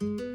Всім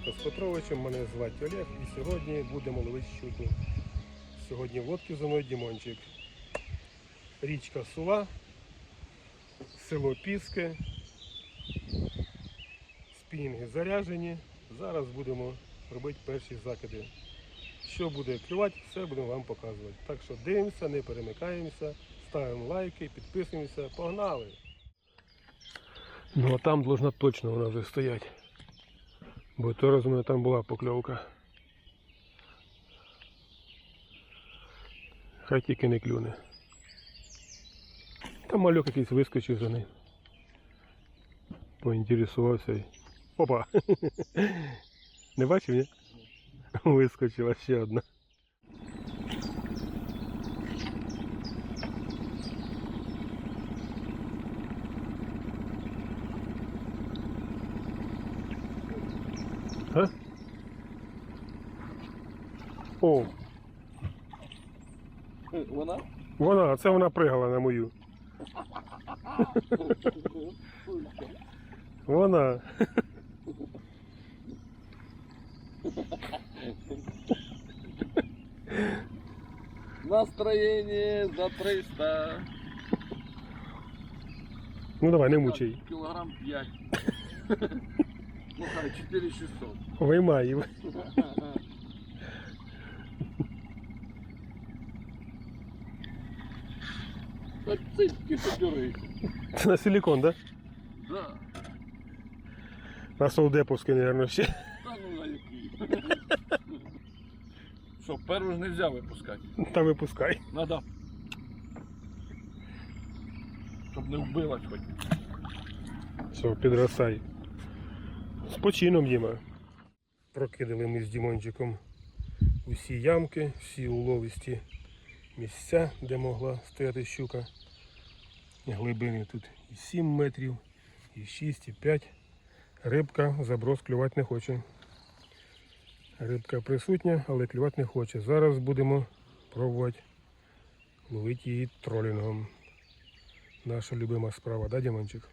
каналі Петровичем. Мене звати Олег і сьогодні будемо ловити щуку. Сьогодні в лодці зі мною Дімончик. Річка Сула, село Піски. Спінги заряжені. Зараз будемо робити перші закиди. Що буде клювати, все будемо вам показувати. Так що дивимося, не перемикаємося, ставимо лайки, підписуємося, погнали! Ну а там должна точно вона вже стоять. Бо то раз у мене там була покльовка. Хай тільки не клюне. Там малюк якийсь вискочив за ним. Поінтересувався і. Опа! Не бачив, ні? Вискочила ще одна. А? О, Вона? вона, це вона пригала на мою. Вона. Настроєння за 300. Ну давай, не мучай. Кілограм 5. Ну хай, 4600. Виймай. її. Так цитьки подюри. Це на силікон, да? Да. На солдеповський, мабуть, ще. Та ну на який. Що, першу ж не взяв випускати. Та випускай. Надо. Щоб не вбилась хоч. Все, підросай. З почином, Діма. Прокидали ми з Дімончиком усі ямки, всі уловисті місця, де могла стояти щука. Глибини тут і 7 метрів, і 6, і 5. Рибка заброс клювати не хоче. Рибка присутня, але клювати не хоче. Зараз будемо пробувати ловити її тролінгом. Наша любима справа, да, Дімончик?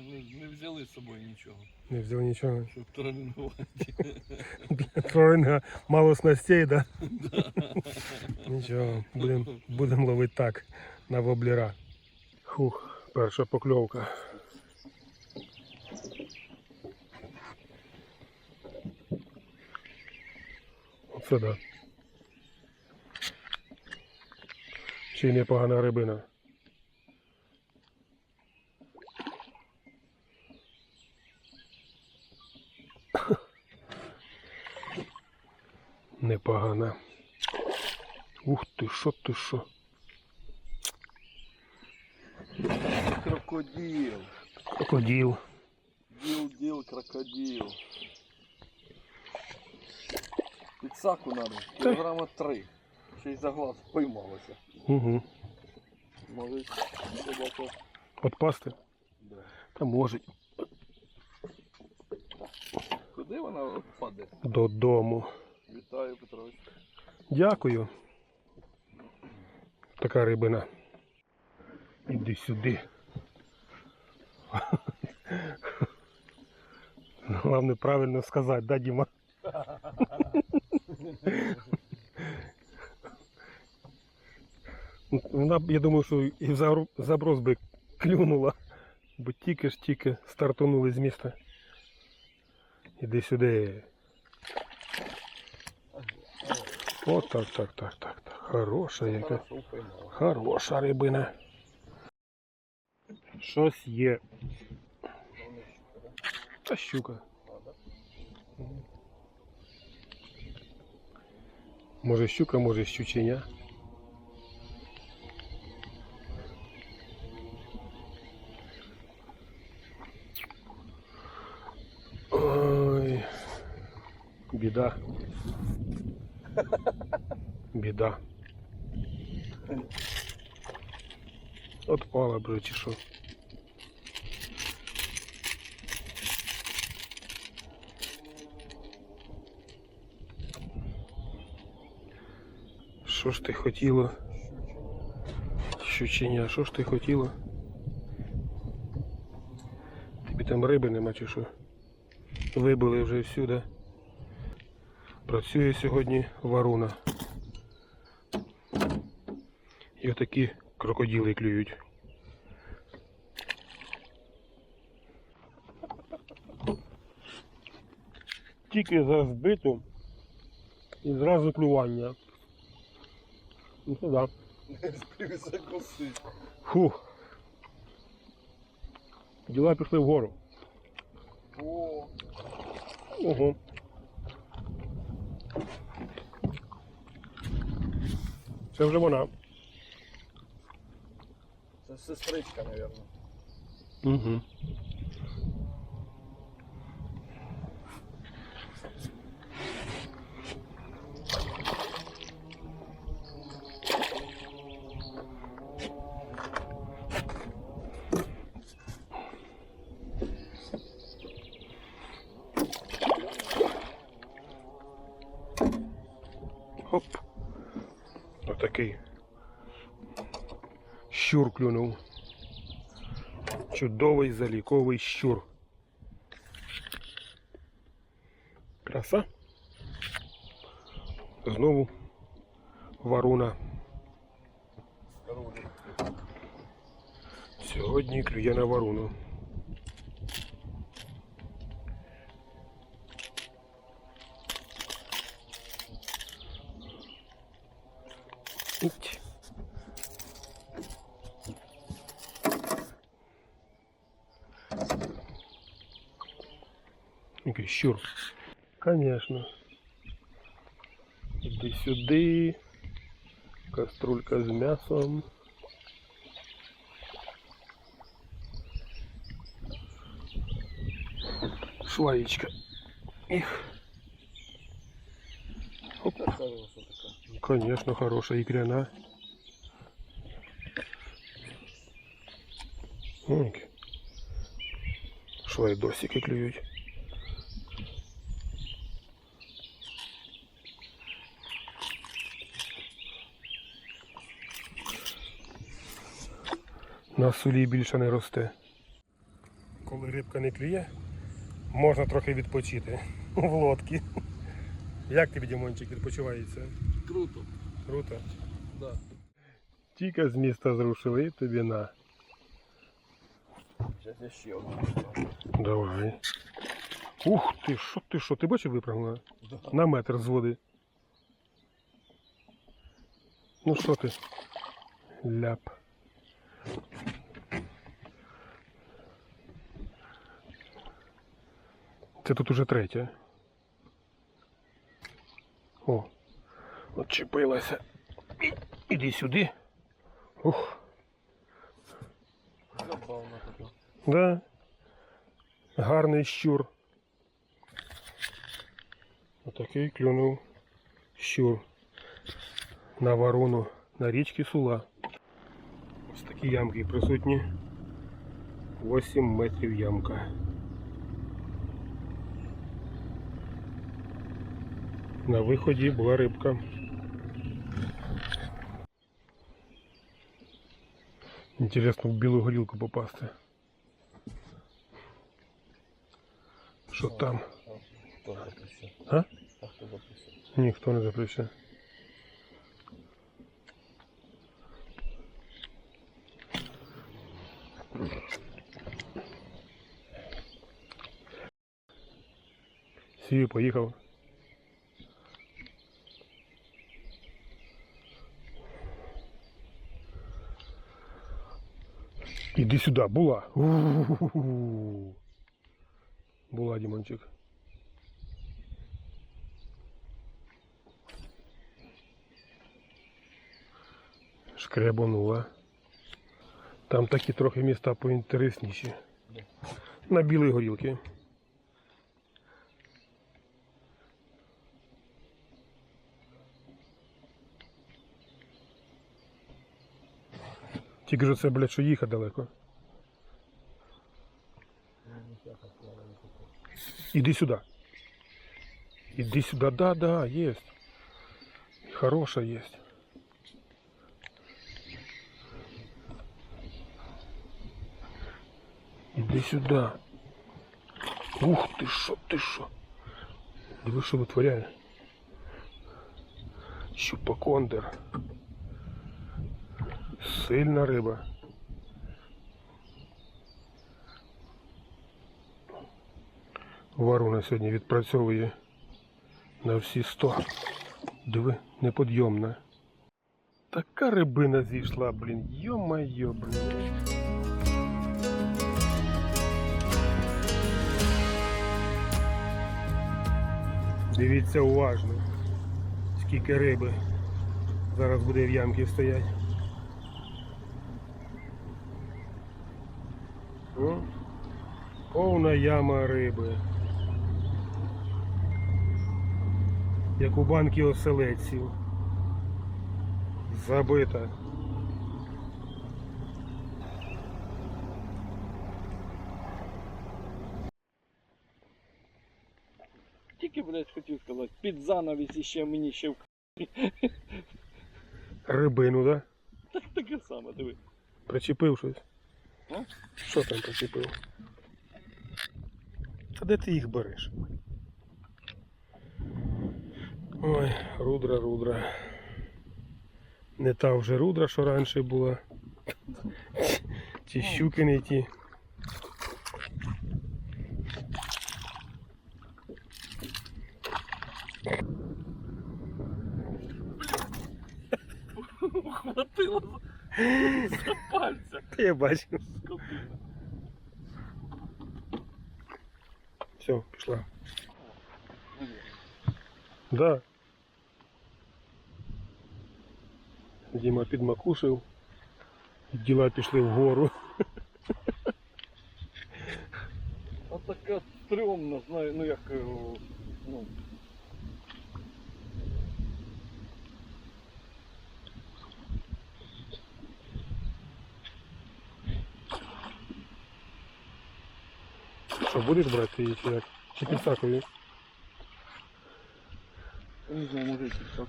Не, не взяли з собою нічого. Не взяв нічого. Щоб тренувати. Тролінга мало снастей, да? Нічого, будемо будем ловити так, на воблера. Хух, перша покльовка. Оце да. Чи непогана рибина. Непогана. Ух ти, що ти що? Крокодил. Крокодил. Діл, діл, крокодил. Підсаку надо. Кілограма три. Ще й за глаз поймалося. Угу. Може, собака. Отпасти? Да. Та може. Куди вона впаде? Додому. Вітаю, Петрович. Дякую. Така рибина. Іди сюди. Головне правильно сказати, да, Діма? Вона, я думаю, що і заброс би клюнула, бо тільки ж тільки стартанули з міста. Іди сюди. О, так, так, так, так, так. Хороша яка. Хороша рибина. Щось є. Та щука. А, да? Може щука, може щученя. Ой, біда. Біда. Отпала, бро, чи що. Ж ти хотіла? Щученя, що ж ти хотіла? Тобі там риби нема чи що? Вибили вже всюди. Працює сьогодні варуна. І отакі крокодили клюють. Тільки за збиту і зразу клювання. Ну то да. Встиг. Фух. Діла пішли вгору. О, Ого. Це вже вона. це сестричка, мабуть. Угу. Отакий. Щур клюнув. Чудовий заліковий щур. Краса. Знову варуна. Сьогодні клює на варуну. Іть. Який щур. Конечно. Іди сюди. Каструлька з м'ясом. Слоечка. Их. Це хороша така. Конечно, хорошая икряна. Ой, Шлайдосики клюють. На сулі більше не росте. Коли рибка не клює, можна трохи відпочити в лодці. Як тобі, Дімончик, відпочивається? Круто. Круто. Да. Тільки з міста зрушили тобі на. Зараз я ще одну. Давай. Ух ти, що ти, що? Ти бачив випрыгнула? Да. На метр з води. Ну що ти? Ляп. Це тут уже третя. Отчепилася. І- Іди сюди. Ух. Забавно така. Да. Гарний щур. Отакий клюнув щур на ворону на річці Сула. Ось такі ямки присутні. 8 метрів ямка. На виході була рибка. Інтересно в білу горілку попасти. Що там? Хто записав? А? А хто записав? Ніхто не заплющує. Сію поїхав. Іди сюди, була. У-у-у-у. Була, Дімончик. Шкребанула. Там такі трохи міста поінтересніші. На білій горілки. Тільки ж це, блядь, що їхати далеко. Іди сюди. Іди сюди, да, да, есть. Хороша есть. Іди сюди. Ух ти що, ти що. Диви, що витворяє. Щупакондер. Сильна риба. Варуна сьогодні відпрацьовує на всі 100. Диви, неподйомна. Така рибина зійшла, блін. Йо-майо, блін. Дивіться уважно, скільки риби зараз буде в ямці стоять. Повна яма риби. Як у банки оселедців. Забита. Тільки, блядь, хотів сказати, під занавіс іще мені ще в Рибину, да? так таке саме, диви. Причепив щось. А? Що там причепив? Та де ти їх береш? Ой, рудра, рудра. Не та вже рудра, що раніше була. Ті щуки не ті. Хватило за, пальця. Я бачу. скотина. Все, пішла. Да. Діма підмакушив. Діла пішли вгору. А така стрьомна, знаю, ну як. е, Ну, Що, будеш брати її чи як? Чи підсакові? я не знаю, може якийсь так.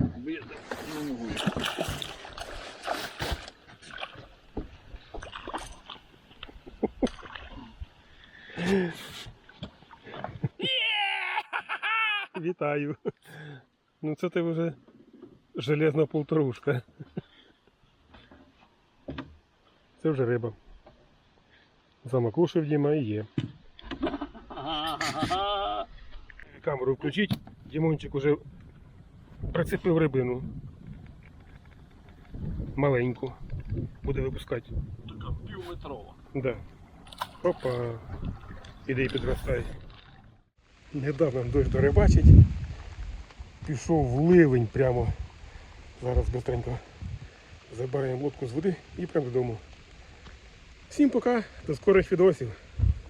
Бо не можу. Вітаю. Ну це ти вже железна полторушка. Це вже риба. Замакушив Діма і є. Камеру включіть. Дімончик уже прицепив рибину. Маленьку. Буде випускати. Така півметрова. Да. Опа. Іде і підростає. Недавно дощ дорибачить. Пішов в ливень прямо. Зараз быстренько забираємо лодку з води і прямо додому. Всім пока, до скорих відосів.